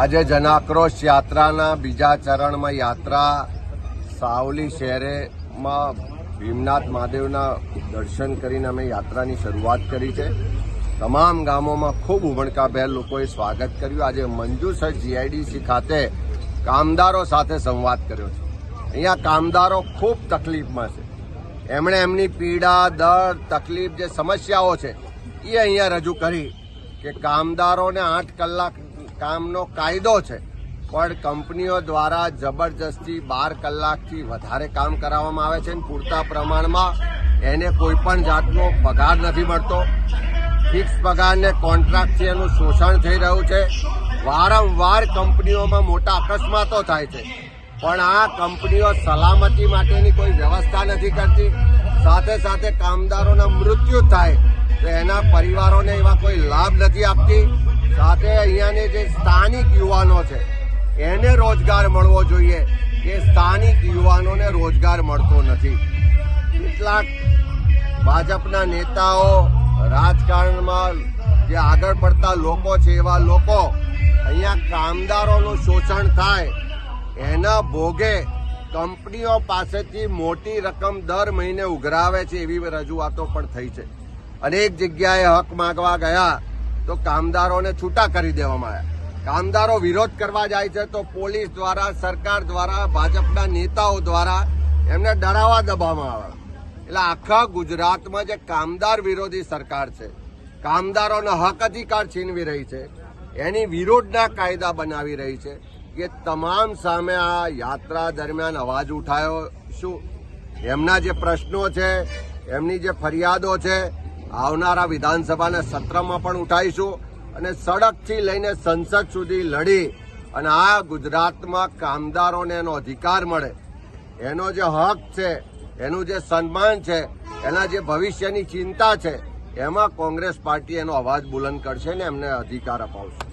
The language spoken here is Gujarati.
આજે જનાક્રોશ યાત્રાના બીજા ચરણમાં યાત્રા સાવલી શહેરેમાં ભીમનાથ મહાદેવના દર્શન કરીને અમે યાત્રાની શરૂઆત કરી છે. તમામ ગામોમાં ખૂબ ઉમળકાભેર લોકોએ સ્વાગત કર્યું. આજે મંજુસર જીઆઈડીસી ખાતે કામદારો સાથે સંવાદ કર્યો છે. અહીંયા કામદારો ખૂબ તકલીફમાં છે. એમણે એમની પીડા દર તકલીફ, જે સમસ્યાઓ છે, એ અહીંયા રજૂ કરી કે કામદારોને આઠ કલાક કામનો કાયદો છે. પણ કંપનીઓ દ્વારા જબરજસ્તી બાર કલાકથી વધારે કામ કરાવવામાં આવે છે પૂરતા પ્રમાણમાં એને કોઈ પણ જાતનો પગાર નથી મળતો. ફિક્સ પગારને કોન્ટ્રાક્ટથી એનું શોષણ થઈ રહ્યું છે. વારંવાર કંપનીઓમાં મોટા અકસ્માતો થાય છે. પણ આ કંપનીઓ સલામતી માટેની કોઈ વ્યવસ્થા નથી કરતી. સાથે સાથે કામદારોના મૃત્યુ થાય તો એના પરિવારોને એવા કોઈ લાભ નથી આપતી. સાથે અહીંયાની જે સ્થાનિક યુવાનો છે, એને રોજગાર મળવો જોઈએ. કે સ્થાનિક યુવાનોને રોજગાર મળતો નથી. કેટલાક ભાજપના નેતાઓ રાજકારણમાં જે આગળ પડતા લોકો છે, એવા લોકો અહીંયા કામદારોનું શોષણ થાય, એના ભોગે કંપનીઓ પાસેથી મોટી રકમ દર મહિને ઉઘરાવે છે, એવી રજૂઆતો પણ થઈ છે. અનેક જગ્યાએ હક માંગવા ગયા. તો કામદારોને છૂટા કરી દેવામાં આવ્યા. કામદારો વિરોધ કરવા જાય છે તો પોલીસ દ્વારા, સરકાર દ્વારા, ભાજપના નેતાઓ દ્વારા એમને ડરાવવા દબાવવામાં આવે એટલે આખા ગુજરાતમાં જે કામદાર વિરોધી સરકાર છે, કામદારોનો હક અધિકાર છીનવી રહી છે, એની વિરોધના કાયદા બનાવી રહી છે એ તમામ સામે આ યાત્રા દરમિયાન અવાજ ઉઠાયો શું? એમના જે પ્રશ્નો છે, એમની જે ફરિયાદો છે આવનારા વિધાનસભાના સત્રમાં પણ ઉઠાવીશું અને સડકથી લઈને સંસદ સુધી લડી અને આ ગુજરાતમાં કામદારોને એનો અધિકાર મળે. એનો જે હક છે, એનું જે સન્માન છે, એના જે ભવિષ્યની ચિંતા છે, એમાં કોંગ્રેસ પાર્ટી એનો અવાજ બુલંદ કરશે ને એમને અધિકાર અપાવશે.